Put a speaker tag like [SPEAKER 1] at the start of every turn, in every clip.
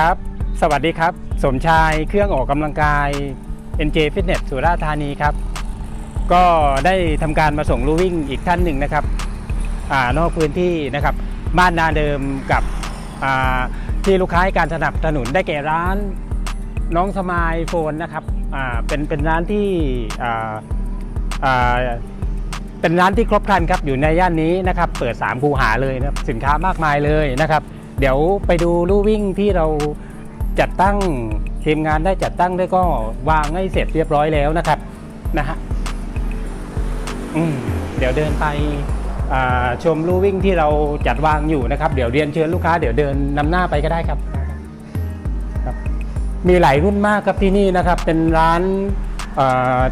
[SPEAKER 1] ครับ สวัสดีครับ สมชายเครื่องออกกำลังกาย NJ Fitness สุราษฎร์ธานีครับ ก็ได้ทำการมาส่งลูวิ่งอีกท่านหนึ่งนะครับอนอกพื้นที่นะครับบ้านนาเดิมกับที่ลูกค้าให้การสนับสนุนได้แก่ร้านน้องสมายโฟนนะครับเป็นเป็นร้านที่เป็นร้านที่ครบครันครับอยู่ในย่านนี้นะครับ เปิด3คูหาเลยนะสินค้ามากมายเลยนะครับ เดี๋ยวไปดูลู่วิ่งที่เราจัดตั้งทีมงานได้จัดตั้งได้ก็วางให้เสร็จเรียบร้อยแล้วนะครับนะฮะเดี๋ยวเดินไปชมลู่วิ่งที่เราจัดวางอยู่นะครับ เดี๋ยวเรียนเชิญลูกค้าเดี๋ยวเดินนำหน้าไปก็ได้ครับครับ มีหลายรุ่นมากครับที่นี่นะครับ เป็นร้าน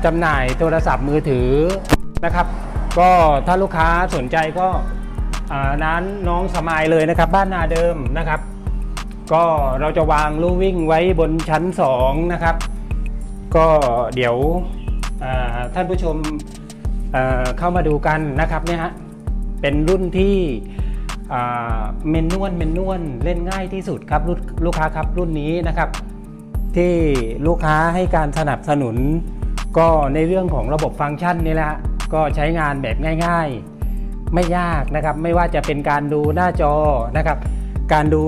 [SPEAKER 1] จำหน่ายโทรศัพท์มือถือนะครับ ก็ถ้าลูกค้าสนใจก็ ร้านน้องสมายเลยนะครับ บ้านนาเดิมนะครับ ก็เราจะวางลู่วิ่งไว้บนชั้น 2 นะครับ ก็เดี๋ยวท่านผู้ชมเเข้ามาดูกันนะครับเนี่ยฮะเป็นรุ่นที่เมนนวลเมนนวลเล่นง่ายที่สุดครับลูกค้าครับรุ่นนี้นะครับ ที่ลูกค้าให้การสนับสนุน ก็ในเรื่องของระบบฟังก์ชันนี่แหละฮะก็ใช้งานแบบง่าย ๆ ไม่ยากนะครับ ไม่ว่าจะเป็นการดูหน้าจอนะครับ การดู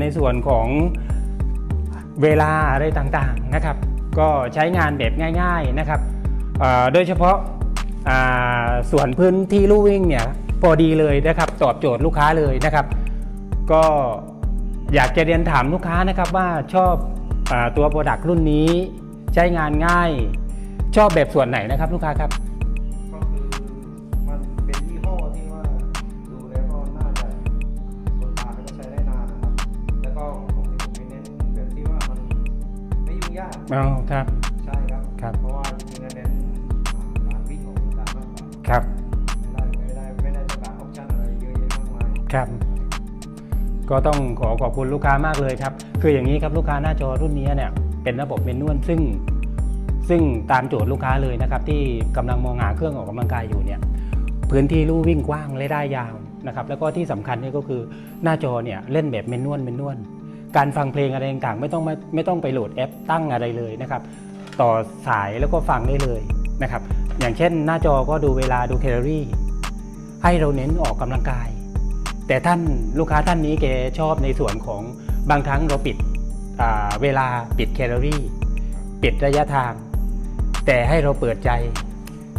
[SPEAKER 1] ในส่วนของเวลาอะไรต่างๆนะครับ ก็ใช้งานแบบง่าย ๆนะครับโดยเฉพาะส่วนพื้นที่ลู่วิ่งเนี่ยพอดีเลยนะครับ ตอบโจทย์ลูกค้าเลยนะครับ ก็อยากจะเรียนถามลูกค้านะครับว่าชอบอตัวโปรดักต์รุ่นนี้ใช้งานง่าย ชอบแบบส่วนไหนนะครับลูกค้าครับ
[SPEAKER 2] อ๋อครับ ใช่ครับ
[SPEAKER 1] ครับ
[SPEAKER 2] เพราะว่าจริงๆแล้วเน้นอ่าการวิ่งของการมากกว่า
[SPEAKER 1] ครับ
[SPEAKER 2] ไม่ได้ไม่ได้ไม่ได้ต้องการออปชั่นอะไรเยอะแยะมากมาย
[SPEAKER 1] ครับ ก็ต้องขอขอบคุณลูกค้ามากเลยครับ คืออย่างนี้ครับลูกค้าหน้าจอรุ่นนี้เนี่ย เป็นระบบเมนนวลซึ่ง ซึ่งตามโจทย์ลูกค้าเลยนะครับ ที่กำลังมองหาเครื่องออกกำลังกายอยู่เนี่ย พื้นที่ลู่วิ่งกว้างและได้ยาวนะครับ แล้วก็ที่สำคัญเนี่ยก็คือหน้าจอเนี่ยเล่นแบบเมนนวลเมนนวล การฟังเพลงอะไรต่างๆไม่ต้องไม่ไม่ต้องไปโหลดแอปตั้งอะไรเลยนะครับต่อสายแล้วก็ฟังได้เลยนะครับอย่างเช่นหน้าจอก็ดูเวลาดูแคลอรี่ ให้เราเน้นออกกำลังกาย แต่ท่านลูกค้าท่านนี้แกชอบในส่วนของบางครั้งเราปิดเวลาปิดแคลอรี่ ปิดระยะทาง แต่ให้เราเปิดใจ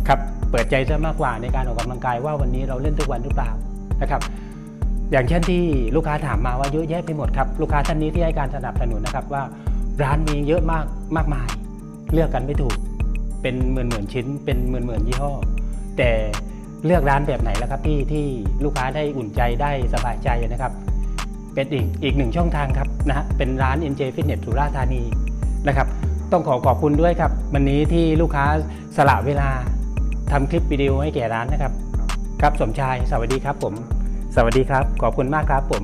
[SPEAKER 1] ครับเปิดใจซะมากกว่าในการออกกำลังกายว่าวันนี้เราเล่นทุกวันหรือเปล่านะครับ อย่างเช่นที่ลูกค้าถามมาว่าเยอะแยะไปหมดครับลูกค้าท่านนี้ที่ให้การสนับสนุนนะครับว่าร้านมีเยอะมากมากมาย เลือกกันไม่ถูก เป็นหมื่นหมื่นชิ้น เป็นหมื่นหมื่นยี่ห้อ แต่เลือกร้านแบบไหนแล้วครับที่ที่ลูกค้าได้อุ่นใจได้สบายใจนะครับเป็นอีกอีกหนึ่งช่องทางครับนะฮะเป็นร้าน NJ Fitness สุราษฎร์ธานีนะครับ ต้องขอขอบคุณด้วยครับ วันนี้ที่ลูกค้าสละเวลาทำคลิปวิดีโอให้แก่ร้านนะครับ ครับสมชายสวัสดีครับผม สวัสดีครับ ขอบคุณมากครับผม